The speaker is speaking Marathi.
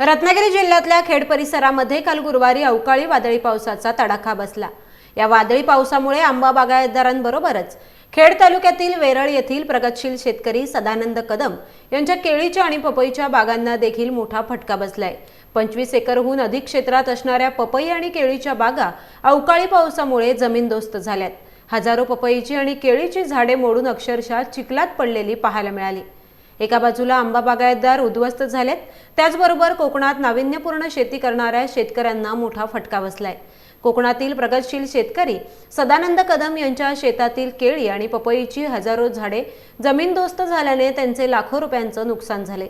रत्नागिरी जिल्ह्यातल्या खेड परिसरामध्ये काल गुरुवारी अवकाळी वादळी पावसाचा तडाखा बसला. या वादळी पावसामुळे आंबा बागायतदारांबरोबरच खेड तालुक्यातील वेरळ येथील प्रगतशील शेतकरी सदानंद कदम यांच्या केळीच्या आणि पपईच्या बागांना देखील मोठा फटका बसलाय. पंचवीस एकरहून अधिक क्षेत्रात असणाऱ्या पपई आणि केळीच्या बागा अवकाळी पावसामुळे जमीनदोस्त झाल्यात. हजारो पपईची आणि केळीची झाडे मोडून अक्षरशः चिखलात पडलेली पाहायला मिळाली. एका बाजूला आंबा बागायतदार उद्ध्वस्त झालेत. त्याचबरोबर कोकणात नाविन्यपूर्ण शेती करणाऱ्या शेतकऱ्यांना मोठा फटका बसलाय. कोकणातील प्रगतशील शेतकरी सदानंद कदम यांच्या शेतातील केळी आणि पपईची हजारो झाडे जमीनदोस्त झाल्याने त्यांचे लाखो रुपयांचं नुकसान झाले.